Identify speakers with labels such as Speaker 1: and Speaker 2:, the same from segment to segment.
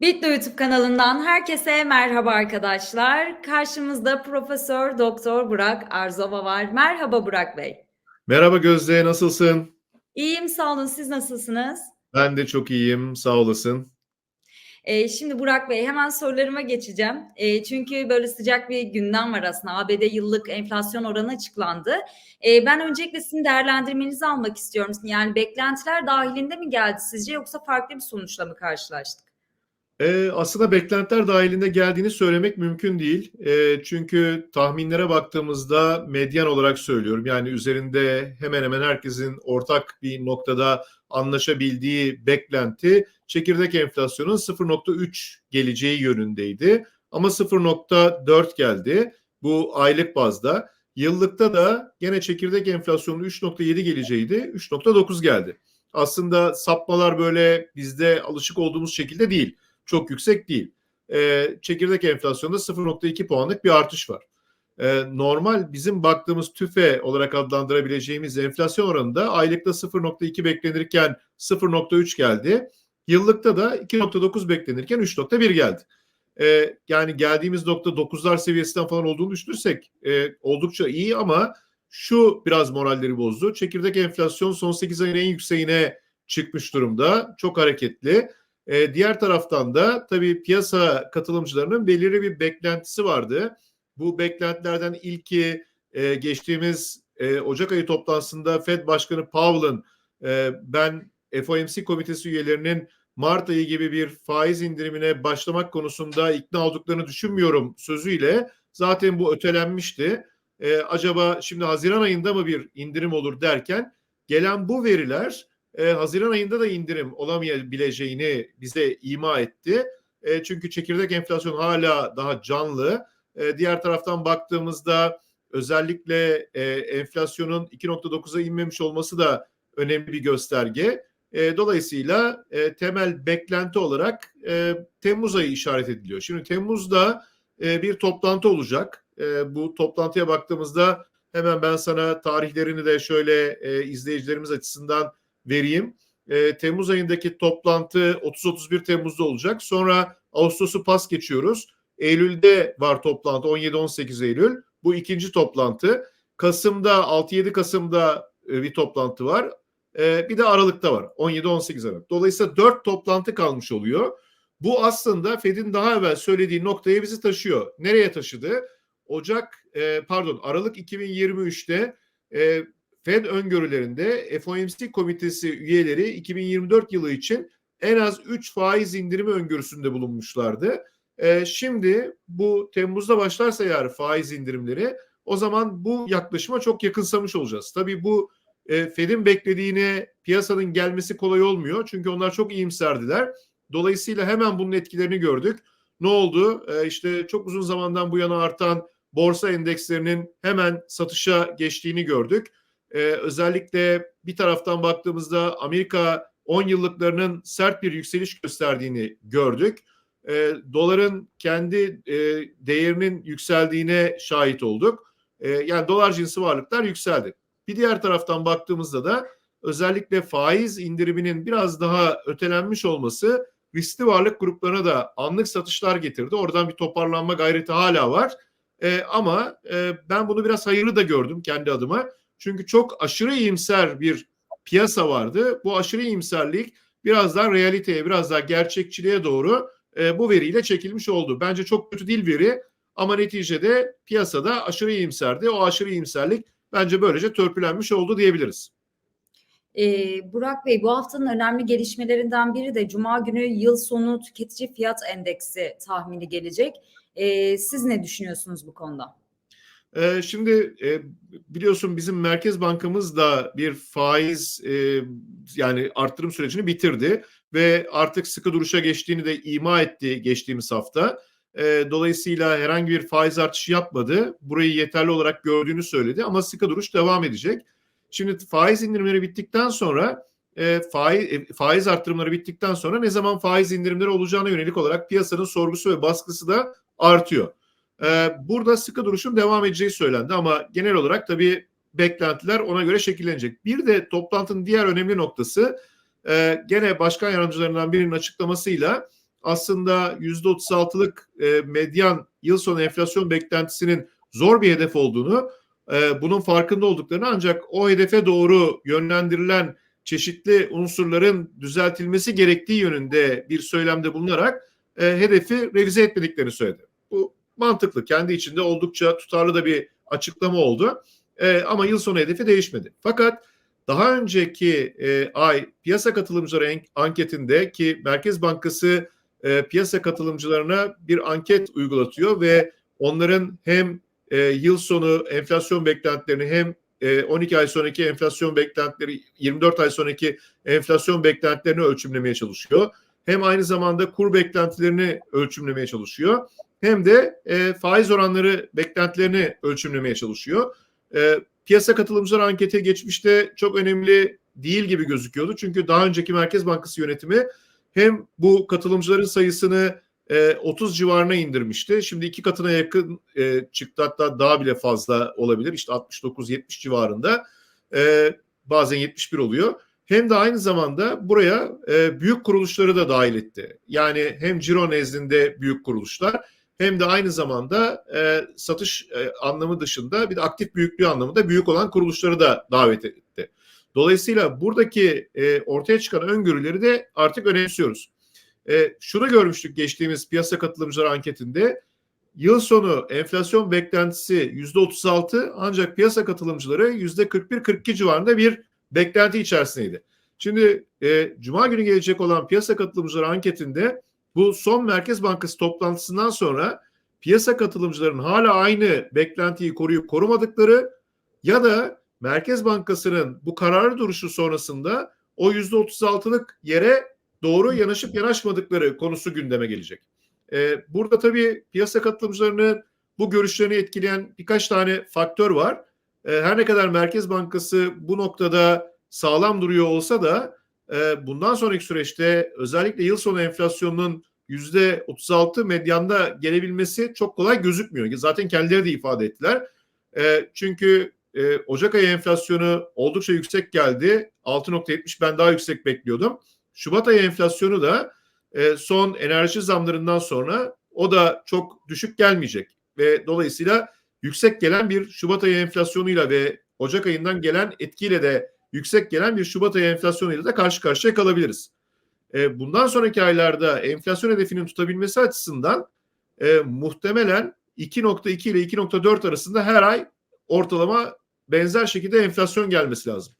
Speaker 1: Bitlo YouTube kanalından herkese merhaba arkadaşlar. Karşımızda Profesör Doktor Burak Arzova var. Merhaba Burak Bey.
Speaker 2: Merhaba Gözde, nasılsın?
Speaker 1: İyiyim sağ olun. Siz nasılsınız?
Speaker 2: Ben de çok iyiyim, sağ olasın.
Speaker 1: Ee, şimdi Burak Bey hemen sorularıma geçeceğim. Ee, çünkü böyle sıcak bir gündem var aslında. ABD yıllık enflasyon oranı açıklandı. Ee, ben öncelikle sizin değerlendirmenizi almak istiyorum. Yani beklentiler dahilinde mi geldi sizce yoksa farklı bir sonuçla mı karşılaştık?
Speaker 2: Ee, aslında beklentiler dahilinde geldiğini söylemek mümkün değil. Ee, çünkü tahminlere baktığımızda medyan olarak söylüyorum. Yani üzerinde hemen hemen herkesin ortak bir noktada anlaşabildiği beklenti çekirdek enflasyonun 0.3 geleceği yönündeydi. Ama 0.4 geldi. Bu aylık bazda. Yıllıkta da gene çekirdek enflasyonun 3.7 geleceğiydi. 3.9 geldi. Aslında sapmalar böyle bizde alışık olduğumuz şekilde değil. Çok yüksek değil. Ee, çekirdek enflasyonda 0.2 puanlık bir artış var. Ee, normal bizim baktığımız tüfe olarak adlandırabileceğimiz enflasyon oranında aylıkta 0.2 beklenirken 0.3 geldi. Yıllıkta da 2.9 beklenirken 3.1 geldi. Ee, yani geldiğimiz nokta 9'lar seviyesinden falan olduğunu düşünürsek e, oldukça iyi ama şu biraz moralleri bozdu. Çekirdek enflasyon son 8 ayın en yükseğine çıkmış durumda. Çok hareketli. E, diğer taraftan da tabii piyasa katılımcılarının belirli bir beklentisi vardı. Bu beklentilerden ilki e, geçtiğimiz e, Ocak ayı toplantısında Fed Başkanı Powell'ın e, ben FOMC komitesi üyelerinin Mart ayı gibi bir faiz indirimine başlamak konusunda ikna olduklarını düşünmüyorum sözüyle zaten bu ötelenmişti. E, acaba şimdi Haziran ayında mı bir indirim olur derken gelen bu veriler e, Haziran ayında da indirim olamayabileceğini bize ima etti. E, çünkü çekirdek enflasyon hala daha canlı. E, diğer taraftan baktığımızda özellikle e, enflasyonun 2.9'a inmemiş olması da önemli bir gösterge. E, dolayısıyla e, temel beklenti olarak e, Temmuz ayı işaret ediliyor. Şimdi Temmuz'da e, bir toplantı olacak. E, bu toplantıya baktığımızda hemen ben sana tarihlerini de şöyle e, izleyicilerimiz açısından vereyim. E, Temmuz ayındaki toplantı 30-31 Temmuz'da olacak. Sonra Ağustos'u pas geçiyoruz. Eylül'de var toplantı 17-18 Eylül. Bu ikinci toplantı. Kasım'da 6-7 Kasım'da e, bir toplantı var. E, bir de Aralık'ta var. 17-18 Aralık. Dolayısıyla 4 toplantı kalmış oluyor. Bu aslında Fed'in daha evvel söylediği noktaya bizi taşıyor. Nereye taşıdı? Ocak e, pardon Aralık 2023'te e, Fed öngörülerinde FOMC komitesi üyeleri 2024 yılı için en az 3 faiz indirimi öngörüsünde bulunmuşlardı. E, şimdi bu Temmuz'da başlarsa eğer faiz indirimleri o zaman bu yaklaşıma çok yakınsamış olacağız. Tabii bu e, Fed'in beklediğine piyasanın gelmesi kolay olmuyor. Çünkü onlar çok iyimserdiler. Dolayısıyla hemen bunun etkilerini gördük. Ne oldu? E, işte çok uzun zamandan bu yana artan borsa endekslerinin hemen satışa geçtiğini gördük. Ee, özellikle bir taraftan baktığımızda Amerika 10 yıllıklarının sert bir yükseliş gösterdiğini gördük. Ee, doların kendi e, değerinin yükseldiğine şahit olduk. Ee, yani dolar cinsi varlıklar yükseldi. Bir diğer taraftan baktığımızda da özellikle faiz indiriminin biraz daha ötelenmiş olması riskli varlık gruplarına da anlık satışlar getirdi. Oradan bir toparlanma gayreti hala var. Ee, ama e, ben bunu biraz hayırlı da gördüm kendi adıma. Çünkü çok aşırı iyimser bir piyasa vardı. Bu aşırı iyimserlik biraz daha realiteye, biraz daha gerçekçiliğe doğru e, bu veriyle çekilmiş oldu. Bence çok kötü değil veri ama neticede piyasada aşırı iyimserdi. O aşırı iyimserlik bence böylece törpülenmiş oldu diyebiliriz.
Speaker 1: Ee, Burak Bey bu haftanın önemli gelişmelerinden biri de Cuma günü yıl sonu tüketici fiyat endeksi tahmini gelecek. Ee, siz ne düşünüyorsunuz bu konuda?
Speaker 2: Ee, şimdi e, biliyorsun bizim Merkez Bankamız da bir faiz e, yani arttırım sürecini bitirdi ve artık sıkı duruşa geçtiğini de ima etti geçtiğimiz hafta. E, dolayısıyla herhangi bir faiz artışı yapmadı. Burayı yeterli olarak gördüğünü söyledi ama sıkı duruş devam edecek. Şimdi faiz indirimleri bittikten sonra faiz, faiz arttırımları bittikten sonra ne zaman faiz indirimleri olacağına yönelik olarak piyasanın sorgusu ve baskısı da artıyor. Ee, burada sıkı duruşun devam edeceği söylendi ama genel olarak tabii beklentiler ona göre şekillenecek. Bir de toplantının diğer önemli noktası e, gene başkan yardımcılarından birinin açıklamasıyla aslında %36'lık e, medyan yıl sonu enflasyon beklentisinin zor bir hedef olduğunu, e, bunun farkında olduklarını ancak o hedefe doğru yönlendirilen çeşitli unsurların düzeltilmesi gerektiği yönünde bir söylemde bulunarak e, hedefi revize etmediklerini söyledi. Bu mantıklı, kendi içinde oldukça tutarlı da bir açıklama oldu. E, ama yıl sonu hedefi değişmedi. Fakat daha önceki e, ay piyasa katılımcıları anketinde ki Merkez Bankası e, piyasa katılımcılarına bir anket uygulatıyor ve onların hem e, yıl sonu enflasyon beklentilerini hem e, 12 ay sonraki enflasyon beklentileri 24 ay sonraki enflasyon beklentilerini ölçümlemeye çalışıyor. Hem aynı zamanda kur beklentilerini ölçümlemeye çalışıyor. Hem de e, faiz oranları beklentilerini ölçümlemeye çalışıyor. E, piyasa katılımcılar anketi geçmişte çok önemli değil gibi gözüküyordu. Çünkü daha önceki Merkez Bankası yönetimi hem bu katılımcıların sayısını e, 30 civarına indirmişti. Şimdi iki katına yakın e, çıktı hatta daha bile fazla olabilir. İşte 69-70 civarında e, bazen 71 oluyor. Hem de aynı zamanda buraya e, büyük kuruluşları da dahil etti. Yani hem ciro nezdinde büyük kuruluşlar hem de aynı zamanda e, satış e, anlamı dışında bir de aktif büyüklüğü anlamında büyük olan kuruluşları da davet etti. Dolayısıyla buradaki e, ortaya çıkan öngörüleri de artık önemsiyoruz. E, şunu görmüştük geçtiğimiz piyasa katılımcıları anketinde. Yıl sonu enflasyon beklentisi %36 ancak piyasa katılımcıları %41-42 civarında bir beklenti içerisindeydi. Şimdi e, Cuma günü gelecek olan piyasa katılımcıları anketinde bu son Merkez Bankası toplantısından sonra piyasa katılımcılarının hala aynı beklentiyi koruyup korumadıkları ya da Merkez Bankası'nın bu kararlı duruşu sonrasında o %36'lık yere doğru yanaşıp yanaşmadıkları konusu gündeme gelecek. Ee, burada tabii piyasa katılımcılarının bu görüşlerini etkileyen birkaç tane faktör var. Ee, her ne kadar Merkez Bankası bu noktada sağlam duruyor olsa da e, bundan sonraki süreçte özellikle yıl sonu enflasyonunun %36 medyanda gelebilmesi çok kolay gözükmüyor. Zaten kendileri de ifade ettiler. E, çünkü e, Ocak ayı enflasyonu oldukça yüksek geldi. 6.70 ben daha yüksek bekliyordum. Şubat ayı enflasyonu da e, son enerji zamlarından sonra o da çok düşük gelmeyecek. Ve dolayısıyla yüksek gelen bir Şubat ayı enflasyonuyla ve Ocak ayından gelen etkiyle de yüksek gelen bir Şubat ayı enflasyonuyla da karşı karşıya kalabiliriz. E, bundan sonraki aylarda enflasyon hedefinin tutabilmesi açısından e, muhtemelen 2.2 ile 2.4 arasında her ay ortalama benzer şekilde enflasyon gelmesi lazım.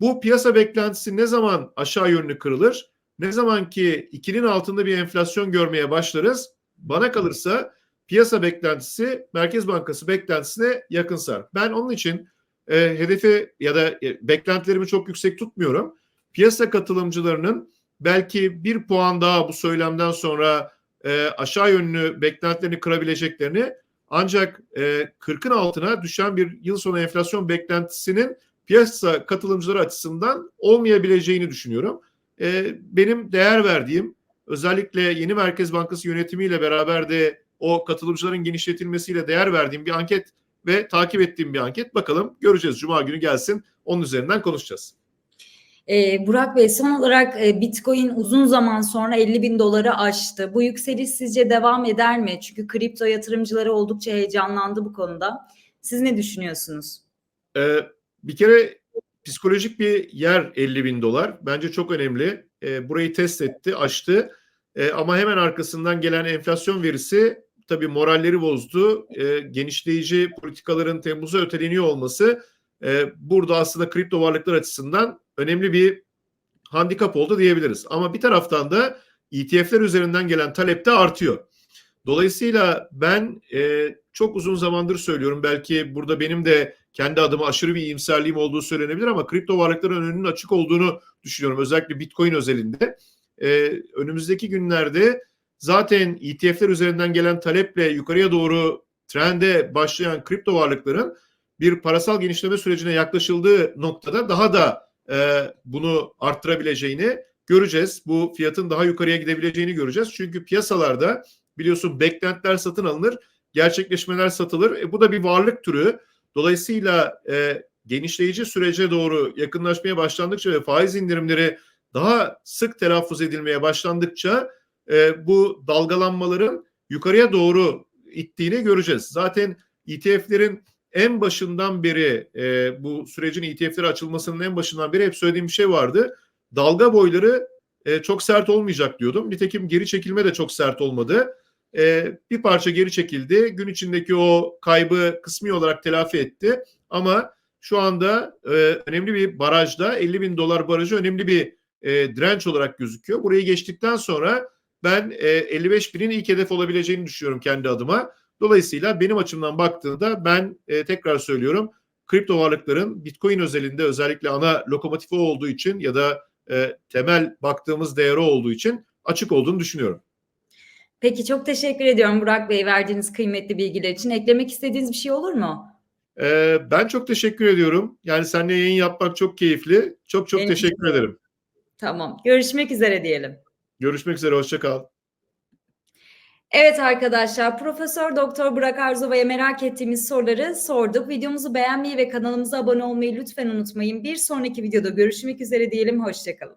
Speaker 2: Bu piyasa beklentisi ne zaman aşağı yönlü kırılır? Ne zaman ki 2'nin altında bir enflasyon görmeye başlarız? Bana kalırsa piyasa beklentisi Merkez Bankası beklentisine yakınsar. Ben onun için e, hedefi ya da e, beklentilerimi çok yüksek tutmuyorum. Piyasa katılımcılarının belki bir puan daha bu söylemden sonra e, aşağı yönlü beklentilerini kırabileceklerini ancak e, 40'ın altına düşen bir yıl sonu enflasyon beklentisinin piyasa katılımcıları açısından olmayabileceğini düşünüyorum. E, benim değer verdiğim özellikle yeni Merkez Bankası yönetimiyle beraber de o katılımcıların genişletilmesiyle değer verdiğim bir anket ve takip ettiğim bir anket. Bakalım göreceğiz. Cuma günü gelsin. Onun üzerinden konuşacağız.
Speaker 1: Ee, Burak Bey son olarak e, Bitcoin uzun zaman sonra 50 bin doları aştı. Bu yükseliş sizce devam eder mi? Çünkü kripto yatırımcıları oldukça heyecanlandı bu konuda. Siz ne düşünüyorsunuz?
Speaker 2: Ee, bir kere psikolojik bir yer 50 bin dolar. Bence çok önemli. Ee, burayı test etti, aştı. Ee, ama hemen arkasından gelen enflasyon verisi tabii moralleri bozdu. Ee, genişleyici politikaların Temmuz'a öteleniyor olması e, burada aslında kripto varlıklar açısından önemli bir handikap oldu diyebiliriz. Ama bir taraftan da ETF'ler üzerinden gelen talep de artıyor. Dolayısıyla ben e, çok uzun zamandır söylüyorum. Belki burada benim de kendi adıma aşırı bir iyimserliğim olduğu söylenebilir ama kripto varlıkların önünün açık olduğunu düşünüyorum. Özellikle Bitcoin özelinde. E, önümüzdeki günlerde zaten ETF'ler üzerinden gelen taleple yukarıya doğru trende başlayan kripto varlıkların bir parasal genişleme sürecine yaklaşıldığı noktada daha da e, bunu arttırabileceğini göreceğiz. Bu fiyatın daha yukarıya gidebileceğini göreceğiz. Çünkü piyasalarda biliyorsun beklentiler satın alınır, gerçekleşmeler satılır. E, bu da bir varlık türü. Dolayısıyla e, genişleyici sürece doğru yakınlaşmaya başlandıkça ve faiz indirimleri daha sık telaffuz edilmeye başlandıkça e, bu dalgalanmaların yukarıya doğru ittiğini göreceğiz. Zaten ETF'lerin en başından beri e, bu sürecin ETF'lere açılmasının en başından beri hep söylediğim bir şey vardı. Dalga boyları e, çok sert olmayacak diyordum. Nitekim geri çekilme de çok sert olmadı. E, bir parça geri çekildi. Gün içindeki o kaybı kısmi olarak telafi etti. Ama şu anda e, önemli bir barajda 50 bin dolar barajı önemli bir e, direnç olarak gözüküyor. Burayı geçtikten sonra ben e, 55 binin ilk hedef olabileceğini düşünüyorum kendi adıma. Dolayısıyla benim açımdan baktığında ben e, tekrar söylüyorum kripto varlıkların Bitcoin özelinde özellikle ana lokomotifi olduğu için ya da e, temel baktığımız değeri olduğu için açık olduğunu düşünüyorum.
Speaker 1: Peki çok teşekkür ediyorum Burak Bey verdiğiniz kıymetli bilgiler için. Eklemek istediğiniz bir şey olur mu?
Speaker 2: E, ben çok teşekkür ediyorum. Yani seninle yayın yapmak çok keyifli. Çok çok
Speaker 1: Benim için
Speaker 2: teşekkür
Speaker 1: de.
Speaker 2: ederim.
Speaker 1: Tamam. Görüşmek üzere diyelim.
Speaker 2: Görüşmek üzere. Hoşça kal.
Speaker 1: Evet arkadaşlar, Profesör Doktor Burak Arzova'ya merak ettiğimiz soruları sorduk. Videomuzu beğenmeyi ve kanalımıza abone olmayı lütfen unutmayın. Bir sonraki videoda görüşmek üzere diyelim. Hoşçakalın.